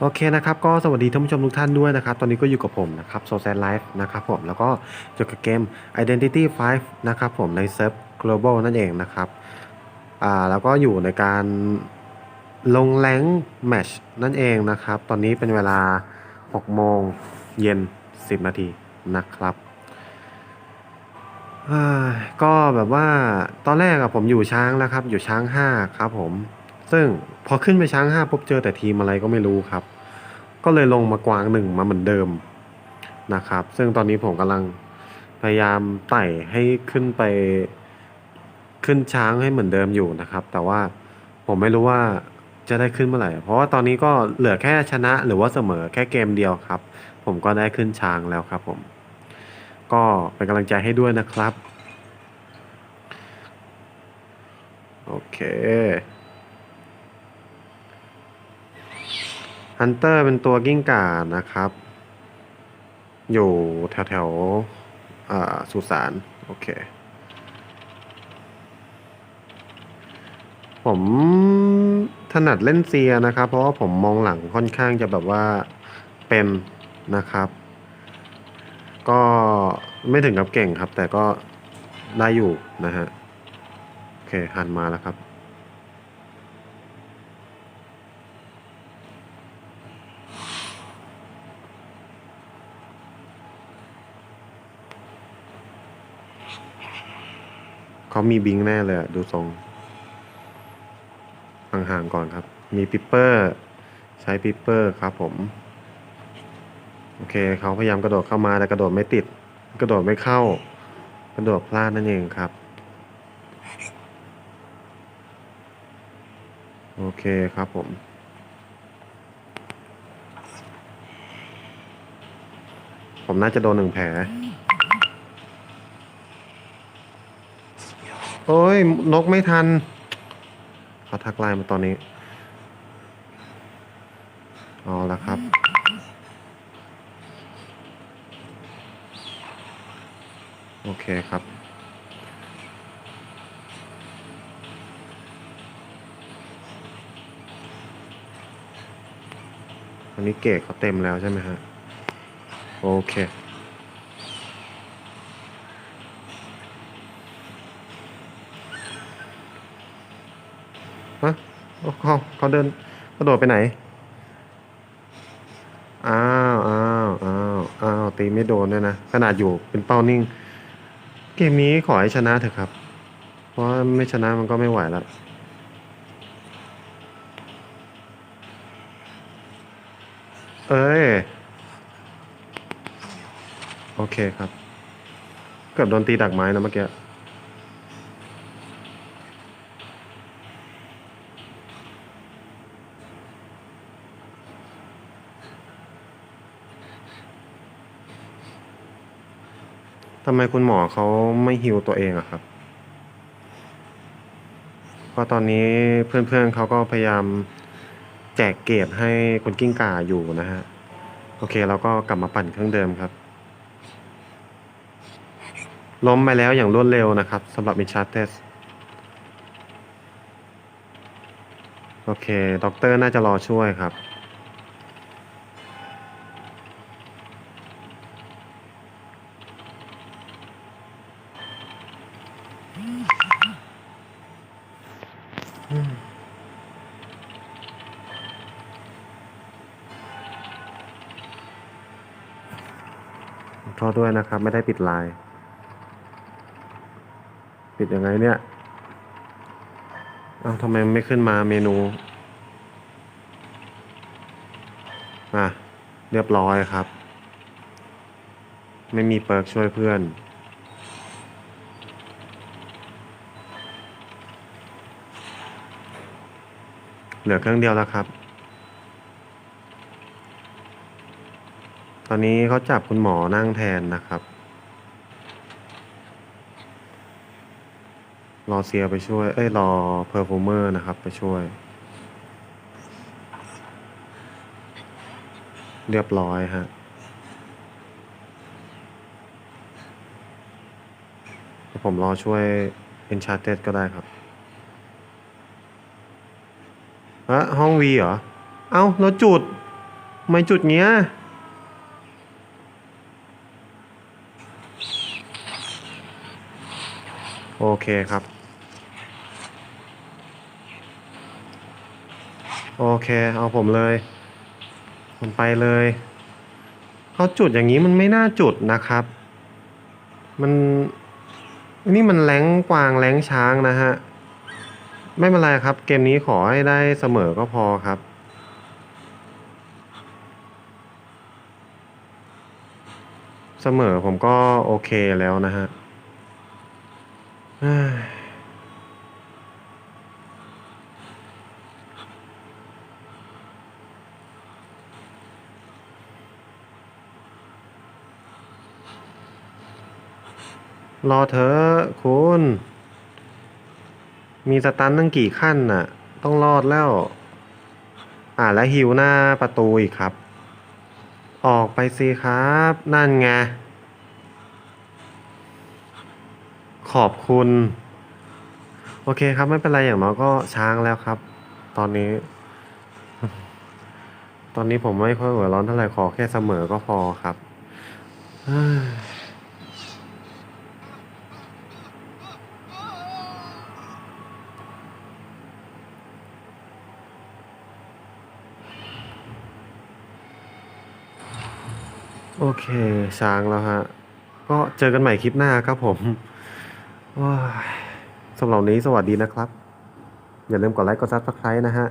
โอเคนะครับก็สวัสดีท่านผู้ชมทุกท่านด้วยนะครับ ตอนนี้ก็อยู่กับผมนะครับโซ c ซ l Life นะครับผมแล้วก็เกี่ยวกับเกม Identity 5 นะครับผมในเซิร์ฟ global นั่นเองนะครับอ่าแล้วก็อยู่ในการลงแรงแมชนั่นเองนะครับ ตอนนี้เป็นเวลา 6 โมงเย็น 10 นาทีนะครับอ่าก็แบบว่าตอนแรกอะผมอยู่ช้างแล้วครับ อยู่ช้าง 5 ครับผม ซึ่งพอขึ้นไปช้าง5ปุ๊บเจอแต่ทีมอะไรก็ไม่รู้ครับ ก็เลยลงมากวางหนึ่งมาเหมือนเดิมนะครับ ซึ่งตอนนี้ผมกำลังพยายามไต่ให้ขึ้นไปขึ้นช้างให้เหมือนเดิมอยู่นะครับ แต่ว่าผมไม่รู้ว่าจะได้ขึ้นเมื่อไหร่ เพราะว่าตอนนี้ก็เหลือแค่ชนะหรือว่าเสมอแค่เกมเดียวครับ ผมก็ได้ขึ้นช้างแล้วครับผม ก็เป็นกำลังใจให้ด้วยนะครับ โอเค ฮันเตอร์เป็นตัวกิ้งก่านะครับ อยู่แถวแถวๆสุสาน โอเค ผมถนัดเล่นเซียนะครับ เพราะว่าผมมองหลังค่อนข้างจะแบบว่าเป็นนะครับ ก็ไม่ถึงกับเก่งครับ แต่ก็ได้อยู่นะฮะ โอเคหันมาแล้วครับ เขามีบิงแน่เลยดูทรงห่างๆก่อนครับ มีปิปเปอร์ ใช้ปิปเปอร์ครับผม โอเคเขาพยายามกระโดดเข้ามาแต่กระโดดไม่ติด กระโดดไม่เข้า กระโดดพลาดนั่นเองครับโอเคครับผม ผมน่าจะโดนหนึ่งแผล โอ้ย นกไม่ทันเขาทักไลน์มาตอนนี้เอาละครับ โอเคครับอันนี้เกรดเขาเต็มแล้วใช่ไหมฮะ โอเค ฮะ เขาเขาเดินกระโดดไปไหน อ้าวอ้าวอ้าวอ้าวตีไม่โดนด้วยนะ ขนาดอยู่เป็นเป้านิ่ง เกมนี้ขอให้ชนะเถอะครับ เพราะไม่ชนะมันก็ไม่ไหวแล้วเอ้ย โอเคครับ เกือบโดนตีดักไม้นะเมื่อกี้ ทำไมคุณหมอเขาไม่ฮิวตัวเองอะครับก็ตอนนี้เพื่อนๆเขาก็พยายามแจกเกรดให้คุณกิ้งก่าอยู่นะฮะ โอเคเราก็กลับมาปั่นเครื่องเดิมครับ ล้มไปแล้วอย่างรวดเร็วนะครับสำหรับมิชาร์เทสโอเค ด็อกเตอร์น่าจะรอช่วยครับ โทษด้วยนะครับ ไม่ได้ปิดไลน์ปิดยังไงเนี่ยเอ้าทำไมมันไม่ขึ้นมาเมนู อะ เรียบร้อยครับ ไม่มีเปิร์กช่วยเพื่อน เหลือเครื่องเดียวแล้วครับ ตอนนี้เขาจับคุณหมอนั่งแทนนะครับ รอเซียไปช่วย เอ้ย รอเพอร์ฟูเมอร์นะครับ ไปช่วย เรียบร้อยฮะ ผมรอช่วย Enchanted ก็ได้ครับฮะห้องวีเหรอ เอ้าแล้วจุด ไม่จุดเงี้ย โอเคครับ โอเค เอาผมเลย ผมไปเลยเขาจุดอย่างนี้มันไม่น่าจุดนะครับ มันนี่มันแรงกวางแรงช้างนะฮะ ไม่เป็นไรครับ เกมนี้ขอให้ได้เสมอก็พอครับเสมอผมก็โอเคแล้วนะฮะ รอเถอะคุณ มีสตันตั้งกี่ขั้นน่ะ ต้องรอดแล้ว อ่าแล้วฮิวหน้าประตูอีกครับ ออกไปสิครับ นั่นไง ขอบคุณ โอเคครับไม่เป็นไรอย่างน้อยก็ช้างแล้วครับ ตอนนี้ ตอนนี้ผมไม่ค่อยหัวร้อนเท่าไหร่ขอแค่เสมอก็พอครับโอเค ช้างแล้วฮะ ก็เจอกันใหม่คลิปหน้าครับผม สำหรับนี้สวัสดีนะครับ อย่าลืมกดไลค์กดซับสไครต์นะฮะ